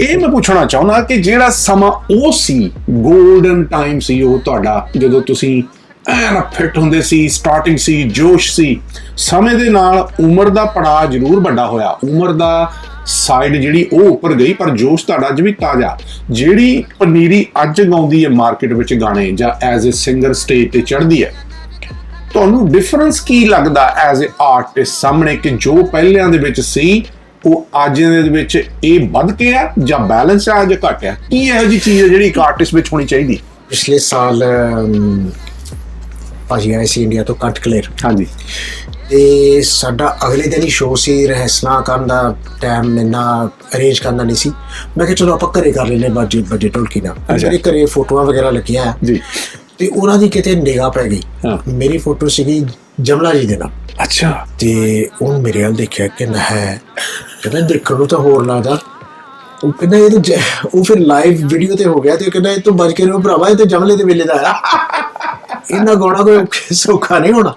ਇਹ ਮੈਂ ਪੁੱਛਣਾ ਚਾਹੁੰਦਾ ਕਿ ਜਿਹੜਾ ਸਮਾਂ ਉਹ ਸੀ 골ਡਨ ਟਾਈਮ ਸੀ ਉਹ ਤੁਹਾਡਾ, ਜਦੋਂ ਤੁਸੀਂ ਐਨ ਫਿੱਟ ਹੁੰਦੇ ਸੀ ਸਟਾਰਟਿੰਗ ਸੀ, ਜੋਸ਼ ਸੀ, ਸਮੇਂ ਦੇ ਨਾਲ ਉਮਰ ਦਾ ਪੜਾਅ ਜ਼ਰੂਰ ਵੱਡਾ ਹੋਇਆ। ਉਮਰ ਦਾ ਸਾਈਡ ਜਿਹੜੀ ਉਹ ਉੱਪਰ ਗਈ, ਪਰ ਜੋਸ਼ ਤੁਹਾਡਾ ਅੱਜ ਵੀ ਤਾਜ਼ਾ। ਜਿਹੜੀ ਪਨੀਰੀ ਅੱਜ ਗਾਉਂਦੀ ਹੈ ਮਾਰਕੀਟ ਵਿੱਚ ਗਾਣੇ, ਜਾਂ ਐਜ਼ ਅ ਸਿੰਗਰ ਸਟੇਜ ਤੇ ਚੜ੍ਹਦੀ ਹੈ, ਤੁਹਾਨੂੰ ਡਿਫਰੈਂਸ ਕੀ ਲੱਗਦਾ ਐਜ਼ ਅ ਆਰਟਿਸਟ ਸਾਹਮਣੇ ਕਿ ਜੋ ਪਹਿਲਿਆਂ ਦੇ ਵਿੱਚ ਸੀ ਉਹ ਅੱਜ ਦੇ ਵਿੱਚ ਇਹ ਵੱਧ ਕੇ ਆ ਜਾਂ ਬੈਲੈਂਸ ਆ ਜਾਂ ਘਟ ਆ? ਕੀ ਇਹੋ ਜੀ ਚੀਜ਼ ਹੈ ਜਿਹੜੀ ਇੱਕ ਆਰਟਿਸਟ ਵਿੱਚ ਹੋਣੀ ਚਾਹੀਦੀ? ਪਿਛਲੇ ਸਾਲ ਭਾਜੀ ਆਏ ਸੀ ਇੰਡੀਆ ਤੋਂ ਕੱਟ ਕਲੀਅਰ ਹਾਂਜੀ। ਤੇ ਸਾਡਾ ਅਗਲੇ ਦਿਨ ਹੀ ਸ਼ੋਅ ਸੀ ਰਹਿਸਲਾ ਕਰਨ ਦਾ ਟਾਈਮ ਇੰਨਾ ਅਰੇਂਜ ਕਰਨਾ ਨਹੀਂ ਸੀ। ਮੈਂ ਕਿਹਾ ਚਲੋ ਆਪਾਂ ਘਰੇ ਕਰ ਲੈਨੇ ਬਾਜੀ ਬੱਜੇ ਢੋਲਕੀ ਨਾਲ। ਅੱਛਾ। ਮੇਰੇ ਘਰੇ ਫੋਟੋਆਂ ਵਗੈਰਾ ਲੱਗੀਆਂ। ਜੀ। ਤੇ ਉਹਨਾਂ ਦੀ ਕਿਤੇ ਨਿਗਾਹ ਪੈ ਗਈ। ਮੇਰੀ ਫੋਟੋ ਸੀਗੀ ਜਮਲਾ ਜੀ ਦੇ ਨਾਲ। ਅੱਛਾ। ਤੇ ਉਹ ਮੇਰੇ ਵੱਲ ਦੇਖਿਆ ਕਿ ਨਾ ਹੈ ਕਹਿੰਦਾ ਦੇਖਣ ਨੂੰ ਤਾਂ ਹੋਰ ਲੱਗਦਾ। ਉਹ ਕਹਿੰਦਾ ਇਹ ਤਾਂ ਉਹ ਫਿਰ ਲਾਈਵ ਵੀਡੀਓ ਤੇ ਹੋ ਗਿਆ ਤੇ ਕਹਿੰਦਾ ਇਹ ਤੋਂ ਬਚ ਕੇ ਰਹੋ ਭਰਾਵਾ, ਇਹ ਤੇ ਜਮਲੇ ਦੇ ਵੇਲੇ ਦਾ ਆ ਇਹਨਾਂ ਗਾਉਣਾ ਕੋਈ ਸੌਖਾ ਨਹੀਂ ਹੋਣਾ।